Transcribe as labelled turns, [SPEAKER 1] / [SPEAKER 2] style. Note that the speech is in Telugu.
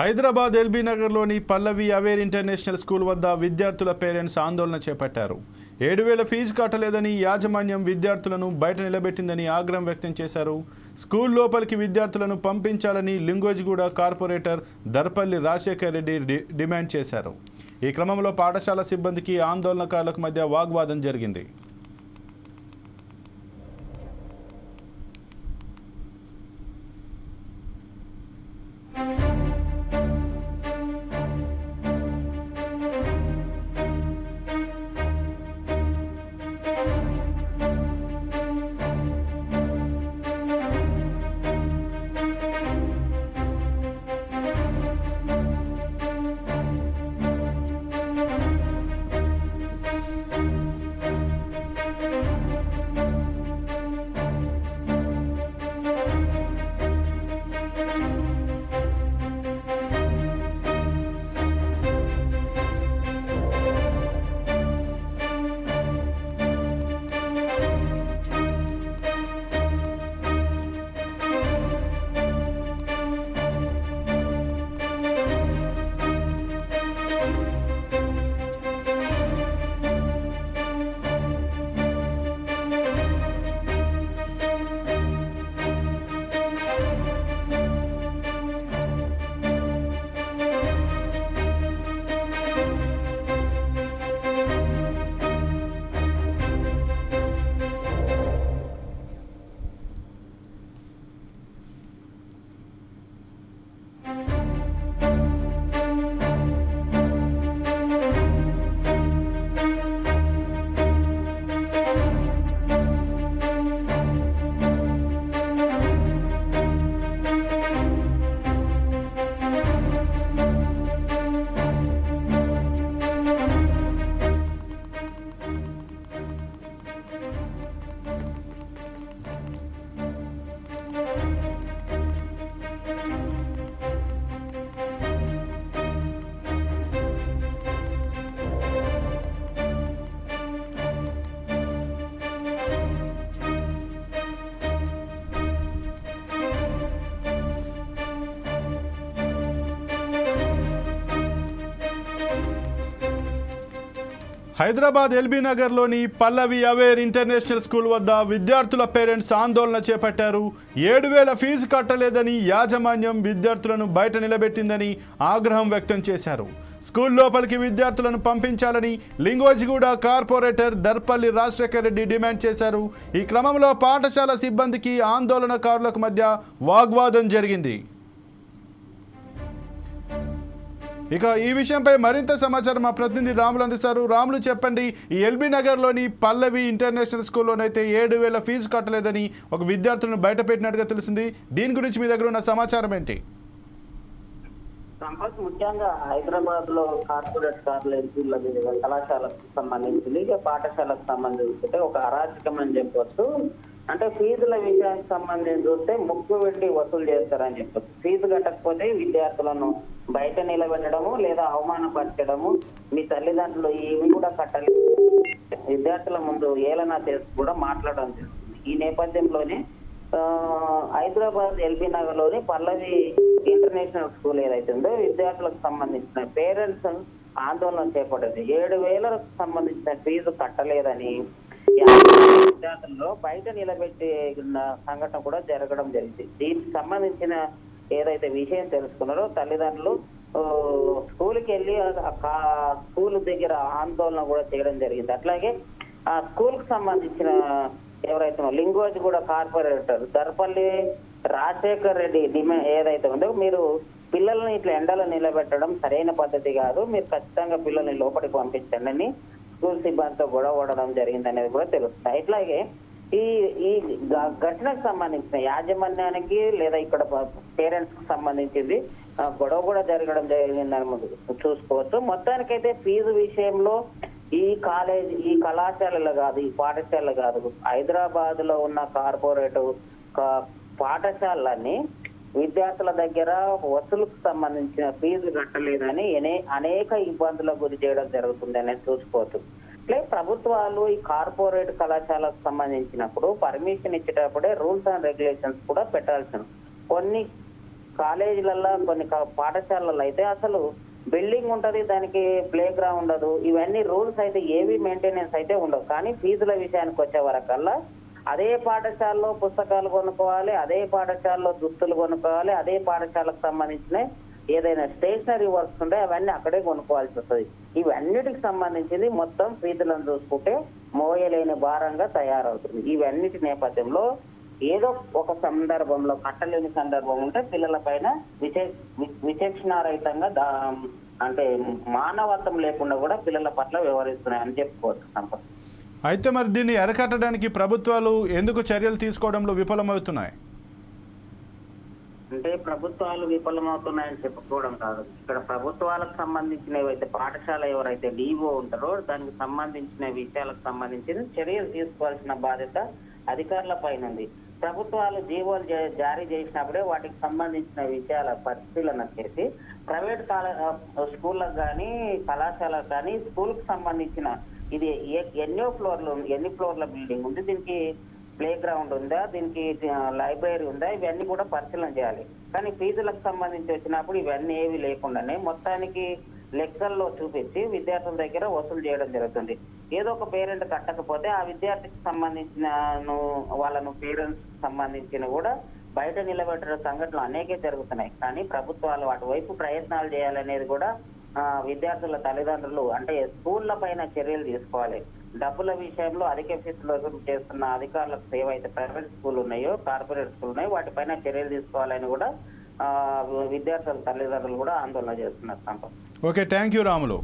[SPEAKER 1] హైదరాబాద్ ఎల్బీ నగర్లోని పల్లవి అవేర్ ఇంటర్నేషనల్ స్కూల్ వద్ద విద్యార్థుల పేరెంట్స్ ఆందోళన చేపట్టారు. ఏడు వేల ఫీజు కట్టలేదని యాజమాన్యం విద్యార్థులను బయట నిలబెట్టిందని ఆగ్రహం వ్యక్తం చేశారు. స్కూల్ లోపలికి విద్యార్థులను పంపించాలని లింగోజిగూడ కార్పొరేటర్ దర్పల్లి రాజశేఖర్ రెడ్డి డి- డిమాండ్ చేశారు. ఈ క్రమంలో పాఠశాల సిబ్బందికి ఆందోళనకారులకు మధ్య వాగ్వాదం జరిగింది. హైదరాబాద్ ఎల్బీ నగర్లోని పల్లవి అవేర్ ఇంటర్నేషనల్ స్కూల్ వద్ద విద్యార్థుల పేరెంట్స్ ఆందోళన చేపట్టారు. ఏడు వేల ఫీజు కట్టలేదని యాజమాన్యం విద్యార్థులను బయట నిలబెట్టిందని ఆగ్రహం వ్యక్తం చేశారు. స్కూల్ లోపలికి విద్యార్థులను పంపించాలని లింగోజిగూడ కార్పొరేటర్ దర్పల్లి రాజశేఖర్ రెడ్డి డిమాండ్ చేశారు. ఈ క్రమంలో పాఠశాల సిబ్బందికి ఆందోళనకారులకు మధ్య వాగ్వాదం జరిగింది. ఇక ఈ విషయంపై మరింత సమాచారం మా ప్రతినిధి రాములు అందిస్తారు. రాములు చెప్పండి ఈ ఎల్బీ నగర్లోని పల్లవి ఇంటర్నేషనల్ స్కూల్లోనైతే ఏడు వేల ఫీజు కట్టలేదని ఒక విద్యార్థులను బయటపెట్టినట్టుగా తెలిసింది తెలుస్తుంది. దీని గురించి మీ దగ్గర ఉన్న సమాచారం ఏంటి?
[SPEAKER 2] సంపత్ ముఖ్యంగా హైదరాబాద్లో కార్పొరేట్ కాలేజీల కళాశాలకు సంబంధించింది ఇక పాఠశాలకు సంబంధించి ఒక అరాచకం అని చెప్పొచ్చు. అంటే ఫీజుల విషయానికి సంబంధించి చూస్తే ముక్కు పెట్టి వసూలు చేస్తారని చెప్పొచ్చు. ఫీజు కట్టకపోతే విద్యార్థులను బయట నిలబెట్టడము లేదా అవమానపరచడము. మీ తల్లిదండ్రులు ఇవి కూడా కట్టలేదు విద్యార్థుల ముందు ఏలనా చేసి కూడా మాట్లాడడం జరుగుతుంది. ఈ నేపథ్యంలోనే హైదరాబాద్ ఎల్బీ నగర్లోని పల్లవి ఇంటర్నేషనల్ స్కూల్ ఏదైతే ఉందో విద్యార్థులకు సంబంధించిన పేరెంట్స్ ఆందోళన చేపట్టింది. ఏడు వేలకు సంబంధించిన ఫీజు కట్టలేదని విద్యార్థుల్లో బయట నిలబెట్టే సంఘటన కూడా జరగడం జరిగింది. దీనికి సంబంధించిన ఏదైతే విషయం తెలుసుకున్నారో తల్లిదండ్రులు స్కూల్కి వెళ్ళి ఆ స్కూల్ దగ్గర ఆందోళన కూడా చేయడం జరిగింది. అట్లాగే ఆ స్కూల్కు సంబంధించిన ఎవరైతే లింగోజ్ కూడా కార్పొరేటర్ దర్పల్లి రాజశేఖర్ రెడ్డి డిమాండ్ ఏదైతే ఉందో మీరు పిల్లల్ని ఇట్లా ఎండలో నిలబెట్టడం సరైన పద్ధతి కాదు. మీరు ఖచ్చితంగా పిల్లల్ని లోపలికి పంపించండి అని స్కూల్ సిబ్బందితో గొడవడడం జరిగింది అనేది కూడా తెలుస్తుంది. ఇట్లాగే ఈ ఈ ఘటనకు సంబంధించిన యాజమాన్యానికి లేదా ఇక్కడ పేరెంట్స్కు సంబంధించింది గొడవ కూడా జరగడం జరిగిందని చూసుకోవచ్చు. మొత్తానికైతే ఫీజు విషయంలో ఈ కాలేజ్ ఈ కళాశాలలు కాదు ఈ పాఠశాలలు కాదు హైదరాబాద్లో ఉన్న కార్పొరేట్ పాఠశాలని విద్యార్థుల దగ్గర వసూలుకు సంబంధించిన ఫీజు కట్టలేదని అనేక ఇబ్బందులకు గురి చేయడం జరుగుతుంది అనేది చూసుకోవచ్చు. అంటే ప్రభుత్వాలు ఈ కార్పొరేట్ కళాశాలకు సంబంధించినప్పుడు పర్మిషన్ ఇచ్చేటప్పుడే రూల్స్ అండ్ రెగ్యులేషన్స్ కూడా పెట్టాల్సిన. కొన్ని కాలేజీలలో కొన్ని కా- పాఠశాలల్లో అయితే అసలు బిల్డింగ్ ఉంటది దానికి ప్లే గ్రౌండ్ ఉండదు. ఇవన్నీ రూల్స్ అయితే ఏవి మెయింటెనెన్స్ అయితే ఉండవు. కానీ ఫీజుల విషయానికి వచ్చే వరకల్లా అదే పాఠశాలలో పుస్తకాలు కొనుక్కోవాలి అదే పాఠశాలలో దుస్తులు కొనుక్కోవాలి అదే పాఠశాలకు సంబంధించిన ఏదైనా స్టేషనరీ వర్క్స్ ఉంటే అవన్నీ అక్కడే కొనుక్కోవాల్సి వస్తుంది. ఇవన్నిటికి సంబంధించింది మొత్తం ఫీజులను చూసుకుంటే మోయలేని భారంగా తయారవుతుంది. ఇవన్నిటి నేపథ్యంలో ఏదో ఒక సందర్భంలో కట్టలేని సందర్భం ఉంటే పిల్లల పైన విచే విచక్షణారహితంగా అంటే మానవత్వం లేకుండా కూడా పిల్లల పట్ల వ్యవహరిస్తున్నాయని చెప్పుకోవచ్చు సంపద.
[SPEAKER 1] అయితే మరి దీన్ని అరికట్టడానికి ప్రభుత్వాలు ఎందుకు చర్యలు తీసుకోవడంలో విఫలమవుతున్నాయి?
[SPEAKER 2] అంటే ప్రభుత్వాలు విఫలమవుతున్నాయని చెప్పుకోవడం కాదు. ఇక్కడ ప్రభుత్వాలకు సంబంధించిన ఏవైతే పాఠశాల ఎవరైతే డీఓ ఉంటారో దానికి సంబంధించిన విషయాలకు సంబంధించిన చర్యలు తీసుకోవాల్సిన బాధ్యత అధికారుల పైన ఉంది ప్రభుత్వాలు జీవోలు జారీ చేసినప్పుడే వాటికి సంబంధించిన విషయాల పరిశీలన చేసి ప్రైవేట్ కాల స్కూళ్ళకు కానీ కళాశాలకు కానీ స్కూల్కి సంబంధించిన ఇది ఏ- ఎన్నో ఫ్లోర్లు ఎన్ని ఫ్లోర్ల బిల్డింగ్ ఉంది? దీనికి ప్లే గ్రౌండ్ ఉందా? దీనికి లైబ్రరీ ఉందా? ఇవన్నీ కూడా పరిశీలన చేయాలి. కానీ ఫీజులకు సంబంధించి వచ్చినప్పుడు ఇవన్నీ ఏవి లేకుండానే మొత్తానికి లెక్కల్లో చూపించి విద్యార్థుల దగ్గర వసూలు చేయడం జరుగుతుంది. ఏదో ఒక పేరెంట్ కట్టకపోతే ఆ విద్యార్థికి సంబంధించిన వాళ్ళను పేరెంట్స్ సంబంధించిన కూడా బయట నిలబెట్టిన సంఘటనలు అనేకే జరుగుతున్నాయి. కానీ ప్రభుత్వాలు అటువైపు ప్రయత్నాలు చేయాలనేది కూడా విద్యార్థుల తల్లిదండ్రులు అంటే స్కూళ్ళ పైన చర్యలు తీసుకోవాలి. డబ్బుల విషయంలో అధిక ఫీజులు చేస్తున్న అధికారులకు ఏవైతే ప్రైవేట్ స్కూల్ ఉన్నాయో కార్పొరేట్ స్కూల్ ఉన్నాయో వాటిపైన చర్యలు తీసుకోవాలని కూడా విద్యార్థుల తల్లిదండ్రులు కూడా ఆందోళన చేస్తున్నారు Sampath.
[SPEAKER 1] Okay thank you Ramulu.